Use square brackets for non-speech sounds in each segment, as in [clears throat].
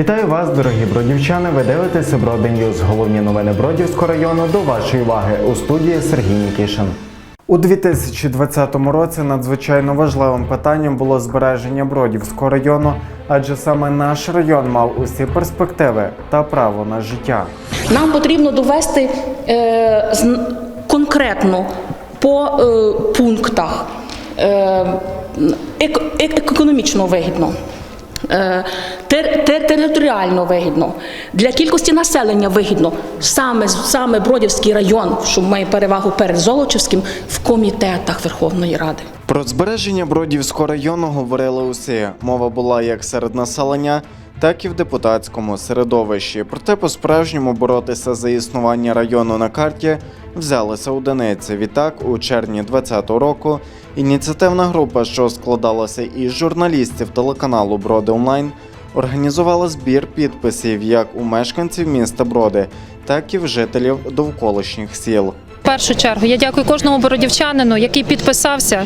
Вітаю вас, дорогі бродівчани. Ви дивитеся Броди Ньюз. Головні новини Бродівського району до вашої уваги у студії Сергій Нікішин. У 2020 році надзвичайно важливим питанням було збереження Бродівського району, адже саме наш район мав усі перспективи та право на життя. Нам потрібно довести е, з- конкретно по е, пунктах е, ек- ек- економічно вигідно. Тер- тер- Територіально вигідно, для кількості населення вигідно. Саме, саме Бродівський район, що має перевагу перед Золочівським, в комітетах Верховної Ради. Про збереження Бродівського району говорили усі. Мова була як серед населення, так і в депутатському середовищі. Проте по-справжньому боротися за існування району на карті взялися одиниці. Відтак, у червні 2020 року ініціативна група, що складалася із журналістів телеканалу Броди Онлайн, організувала збір підписів як у мешканців міста Броди, так і в жителів довколишніх сіл. Першу чергу я дякую кожному бородівчанину, який підписався.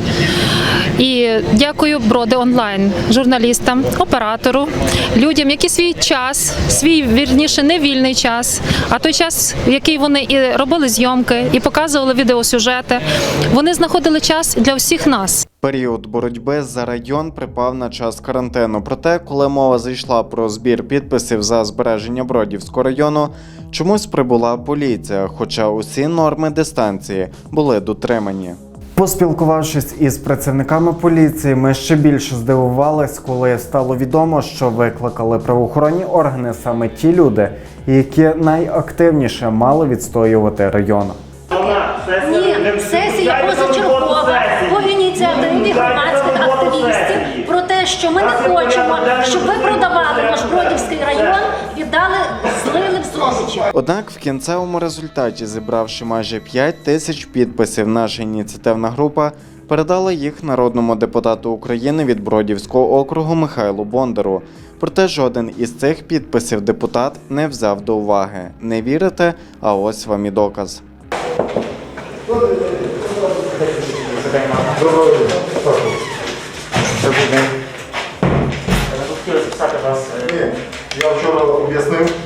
І дякую Броди онлайн, журналістам, оператору, людям, які свій час, свій вірніше не вільний час, а той час, в який вони і робили зйомки, і показували відеосюжети. Вони знаходили час для всіх нас. Період боротьби за район припав на час карантину. Проте, коли мова зайшла про збір підписів за збереження Бродівського району, чомусь прибула поліція, хоча усі норми дистанції були дотримані. Поспілкувавшись із працівниками поліції, ми ще більше здивувались, коли стало відомо, що викликали правоохоронні органи саме ті люди, які найактивніше мали відстоювати район. Ні, сесія позачергова по ініціативі громадських активістів про те, що ми не хочемо, щоб ви продавали наш Бродівський район, віддали, Зловичі. Однак в кінцевому результаті, зібравши майже 5 тисяч підписів, наша ініціативна група передала їх народному депутату України від Бродівського округу Михайлу Бондару. Проте жоден із цих підписів депутат не взяв до уваги. Не вірите? А ось вам і доказ. Я вчора об'яснив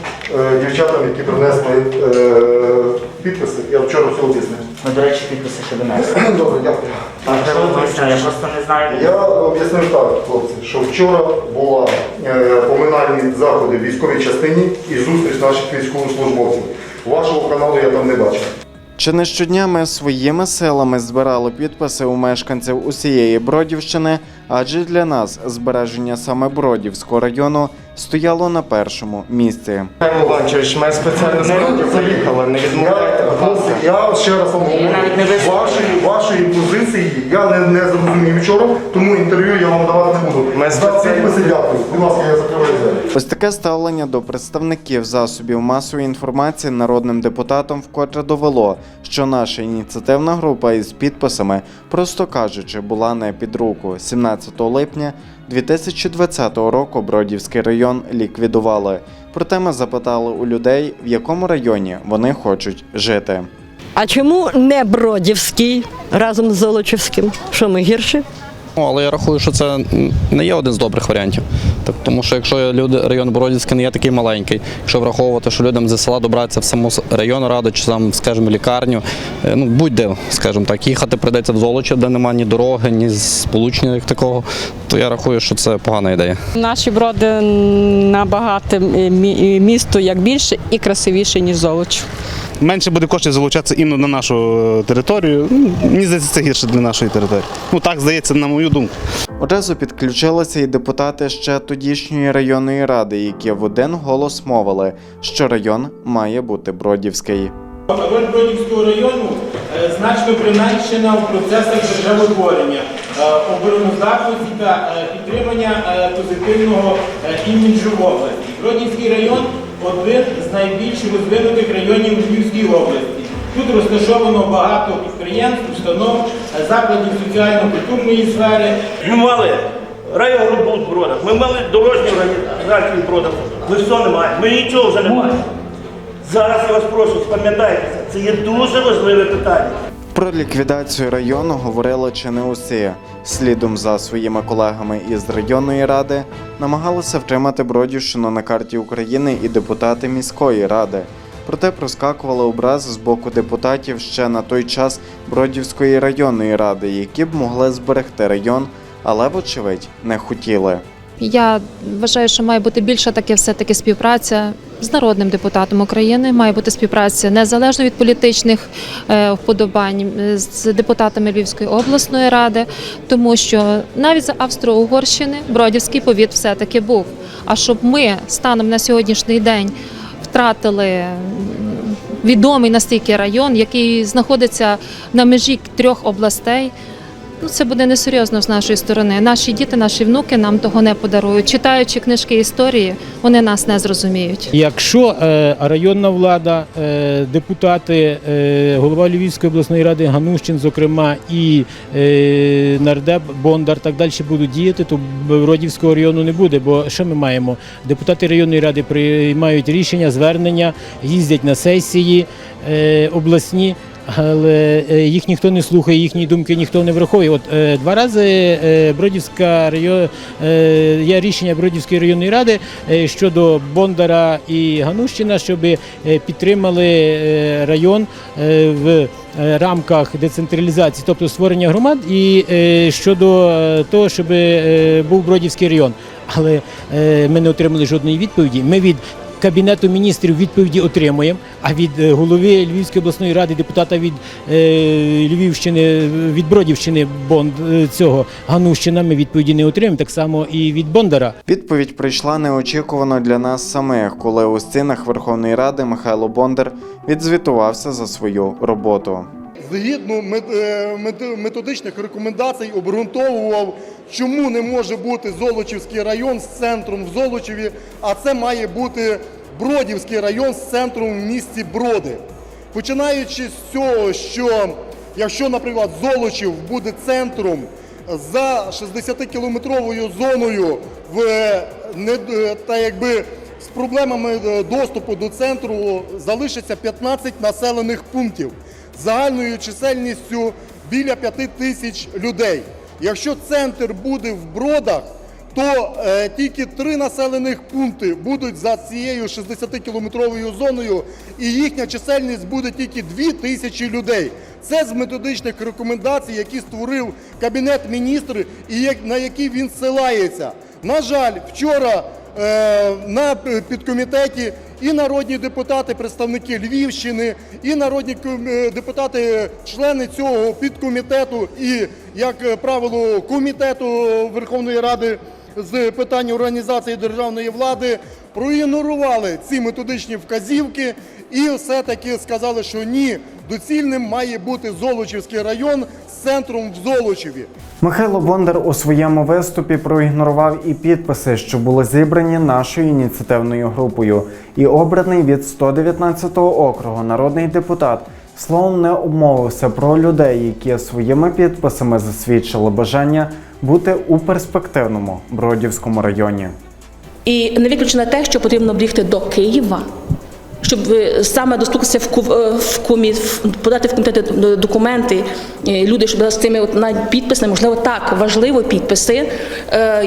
дівчатам, які принесли е, підписи. Я вчора все об'яснив. Ну, до речі, підписи ще донесли. [clears throat] Добре, дякую. А що ви? Я просто не знаю. Я об'яснив так, хлопці, що вчора була е, поминальні заходи в військовій частині і зустріч наших військовослужбовців. Вашого каналу я там не бачив. Чи не щодня ми своїми силами збирали підписи у мешканців усієї Бродівщини, адже для нас збереження саме Бродівського району стояло на першому місці. Ми спеціально заїхала, не відмовляйте, я ще раз вам говорю, вашої, вашої позиції я не, не зрозумів вчора, тому інтерв'ю я вам давати не буду. Ми За спеціально- підписи дякую. Будь ласка, я закриваю двері. Ось таке ставлення до представників засобів масової інформації народним депутатом вкотре довело, що наша ініціативна група із підписами, просто кажучи, була не під руку. 17 липня 2020 року Бродівський район ліквідували. Проте ми запитали у людей, в якому районі вони хочуть жити. А чому не Бродівський разом з Золочівським? Що ми гірші? Ну, але я рахую, що це не є один з добрих варіантів. Так, тому що якщо люди, район Бородівський не є такий маленький, якщо враховувати, що людям зі села добратися в саму районну раду чи там, скажімо, лікарню, е, ну будь-де, скажімо так, їхати прийдеться в Золочів, де немає ні дороги, ні сполучення як такого, то я рахую, що це погана ідея. Наші броди набагато е, е, місто як більше і красивіше, ніж Золоч. менше буде коштів залучатися іменно на нашу е, територію. Ну, Мені здається, це гірше для нашої території. Ну так здається, на мою думку. Одразу підключилися і депутати ще тодішньої районної ради, які в один голос мовили, що район має бути Бродівський. Роль Бродівського району е, значно применшена в процесах державотворення, е, обороноздатності та е, підтримання позитивного іміджу в області. Бродівський район один з найбільш розвинутих районів у Львівській області. Тут розташовано багато підприємств, установ, закладів соціально-культурної сфери. Ми мали райгрупу в бродах, ми мали дорожні організації в. Ми все не маємо, ми нічого вже не маємо. Зараз я вас прошу, спам'ятайтеся, це є дуже важливе питання. Про ліквідацію району говорили чи не усі. Слідом за своїми колегами із районної ради намагалися втримати Бродівщину на карті України і депутати міської ради. Проте проскакували образи з боку депутатів ще на той час Бродівської районної ради, які б могли зберегти район, але, вочевидь, не хотіли. Я вважаю, що має бути більша таки все-таки співпраця з народним депутатом України. Має бути співпраця незалежно від політичних е, вподобань е, з депутатами Львівської обласної ради, тому що навіть за Австро-Угорщини Бродівський повіт все-таки був. А щоб ми станом на сьогоднішній день втратили відомий настільки район, який знаходиться на межі трьох областей. Ну, це буде несерйозно з нашої сторони. Наші діти, наші внуки нам того не подарують. Читаючи книжки історії, вони нас не зрозуміють. Якщо е, районна влада, е, депутати, е, голова Львівської обласної ради Ганущин, зокрема, і нардеп Бондар так далі будуть діяти, то Бродівського району не буде. Бо що ми маємо? Депутати районної ради приймають рішення, звернення, їздять на сесії обласні. Але е, їх ніхто не слухає, їхні думки ніхто не враховує. От е, два рази е, Бродівська район є рішення Бродівської районної ради щодо Бондара і Ганущина, щоб підтримали район в рамках децентралізації, тобто створення громад, і щодо того, щоб був Бродівський район. Але ми не отримали жодної відповіді. Ми від Кабінету міністрів відповіді отримуємо, а від е, голови Львівської обласної ради, депутата від е, Львівщини, від Бродівщини Бонд е, цього Ганущина ми відповіді не отримаємо. Так само і від Бондара. Відповідь прийшла неочікувано для нас самих, коли у стінах Верховної Ради Михайло Бондар відзвітувався за свою роботу. Згідно е, методичних рекомендацій обґрунтовував, чому не може бути Золочівський район з центром в Золочеві, а це має бути Бродівський район з центром в місті Броди. Починаючи з цього, що якщо, наприклад, Золочів буде центром за 60-кілометровою зоною в е, та якби з проблемами е, доступу до центру залишиться 15 населених пунктів загальною чисельністю біля 5 тисяч людей. Якщо центр буде в бродах, то е, тільки три населених пункти будуть за цією 60-кілометровою зоною, і їхня чисельність буде тільки 2 тисячі людей. Це з методичних рекомендацій, які створив Кабінет міністрів і як- на які він ссилається. На жаль, вчора е, на підкомітеті і народні депутати, представники Львівщини, і народні е, депутати, члени цього підкомітету, і як е, правило комітету Верховної Ради з питань організації державної влади проігнорували ці методичні вказівки і все-таки сказали, що ні, доцільним має бути Золочівський район з центром в Золочеві. Михайло Бондар у своєму виступі проігнорував і підписи, що були зібрані нашою ініціативною групою, і обраний від 119-го округу народний депутат словом не обмовився про людей, які своїми підписами засвідчили бажання бути у перспективному Бродівському районі. І не виключено те, що потрібно бігти до Києва, щоб е, саме достукатися е, в комі, подати в комітети документи, е, люди, щоб з цими от навіть підписами, можливо, так важливо підписи,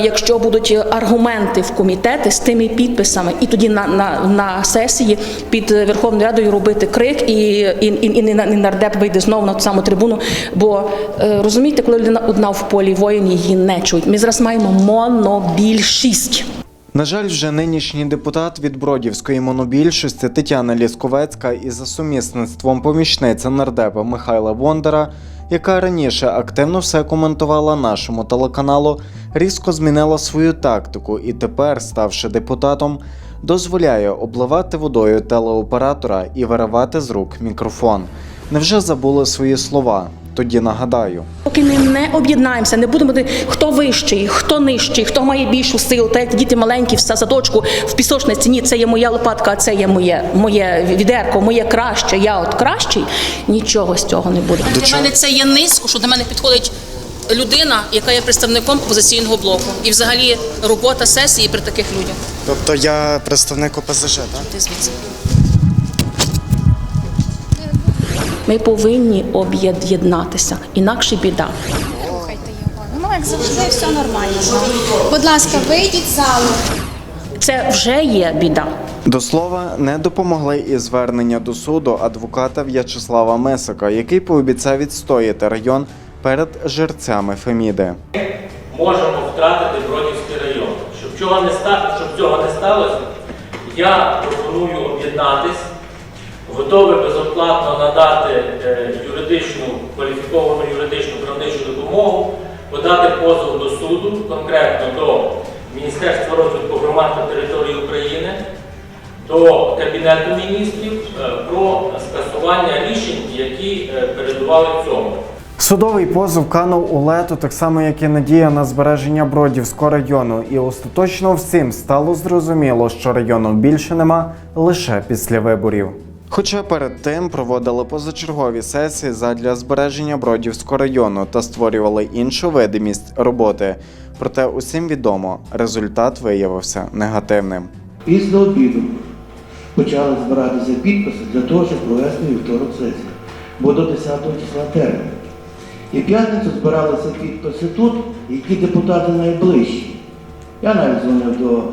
якщо будуть аргументи в комітети з тими підписами, і тоді на, на, на сесії під Верховною Радою робити крик, і, і, і, і, нардеп вийде знову на ту саму трибуну. Бо розумієте, коли людина одна в полі воїн, її не чують. Ми зараз маємо монобільшість. На жаль, вже нинішній депутат від Бродівської монобільшості Тетяна Лісковецька і за сумісництвом помічниця нардепа Михайла Бондара, яка раніше активно все коментувала нашому телеканалу, різко змінила свою тактику і тепер, ставши депутатом, дозволяє обливати водою телеоператора і виривати з рук мікрофон. Невже забули свої слова? Тоді нагадаю. Поки ми не об'єднаємося, не будемо хто вищий, хто нижчий, хто має більшу силу, так як діти маленькі в садочку, в пісочниці, ні, це є моя лопатка, а це є моє, моє відерко, моє краще, я от кращий. Нічого з цього не буде. Для мене це є низько, що до мене підходить людина, яка є представником опозиційного блоку. І взагалі робота сесії при таких людях. Тобто я представник ОПЗЖ, так? Ти звідси. Ми повинні об'єднатися, інакше біда. Слухайте його. Ну, як завжди, все нормально. Будь ласка, вийдіть з залу. Це вже є біда. До слова, не допомогли і звернення до суду адвоката В'ячеслава Месика, який пообіцяв відстояти район перед жерцями Феміди. можемо втратити Бродівський район. Щоб цього не ста... щоб цього не сталося, я пропоную об'єднатись, готовий безоплатно надати е, юридичну кваліфіковану юридичну правничу допомогу, подати позов до суду, конкретно до Міністерства розвитку громад та території України, до Кабінету міністрів е, про скасування рішень, які е, передували цьому. Судовий позов канув у лету, так само як і надія на збереження Бродівського району, і остаточно всім стало зрозуміло, що району більше нема лише після виборів. Хоча перед тим проводили позачергові сесії задля збереження Бродівського району та створювали іншу видимість роботи. Проте усім відомо, результат виявився негативним. Після обіду почали збиратися підписи для того, щоб провести вівторок сесію, бо до 10 числа термін. І п'ятницю збиралися підписи тут, які депутати найближчі. Я навіть дзвонив до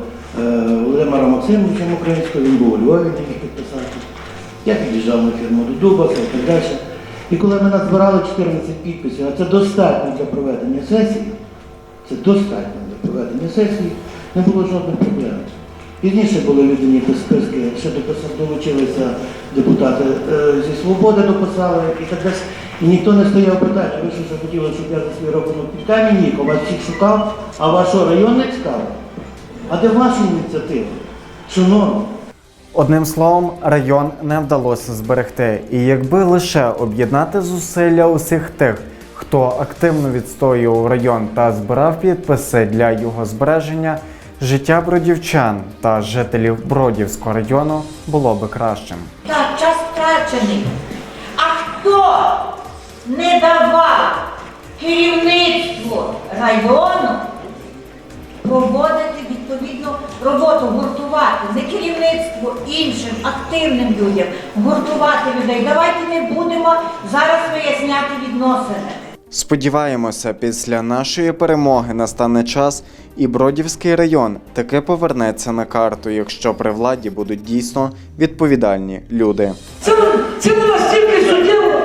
е, Володимира Максимовича Українського, він був у Львові, не міг підписати. Я під'їжджав на фірму до Дубаса і так далі. І коли ми назбирали 14 підписів, а це достатньо для проведення сесії, це достатньо для проведення сесії, не було жодних проблем. Пізніше були віддані списки, ще долучилися депутати е, зі свободи дописали і так далі. І ніхто не стояв питання, ви що ж хотіли, щоб я за свій рахунок під камінь їхав, вас всіх шукав, а ваш що, район не? А де ваша ініціатива? Шановні, Одним словом, район не вдалося зберегти. І якби лише об'єднати зусилля усіх тих, хто активно відстоював район та збирав підписи для його збереження, життя бродівчан та жителів Бродівського району було би кращим. Так, час втрачений. А хто не давав керівництву району проводити відповідну роботу, гуртувати, не керівництву іншим активним людям, гуртувати людей. Давайте не будемо зараз виясняти відносини. Сподіваємося, після нашої перемоги настане час, і Бродівський район таки повернеться на карту, якщо при владі будуть дійсно відповідальні люди. Це, це не настільки суттєво,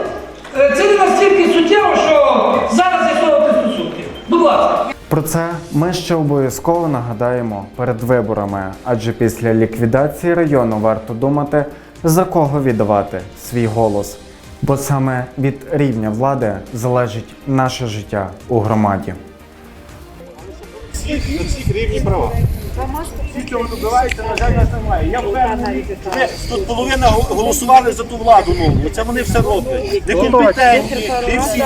е, це не настільки суттєво, що зараз з'ясовувати стосунки. Будь ласка. Про це ми ще обов'язково нагадаємо перед виборами, адже після ліквідації району варто думати, за кого віддавати свій голос. Бо саме від рівня влади залежить наше життя у громаді. всіх, на всіх рівні права. Тільки ви добиваєте, на жаль, нас немає. Я впевнений, ви тут половина голосували за ту владу нову. Оце вони все роблять. Некомпетентні, і всі.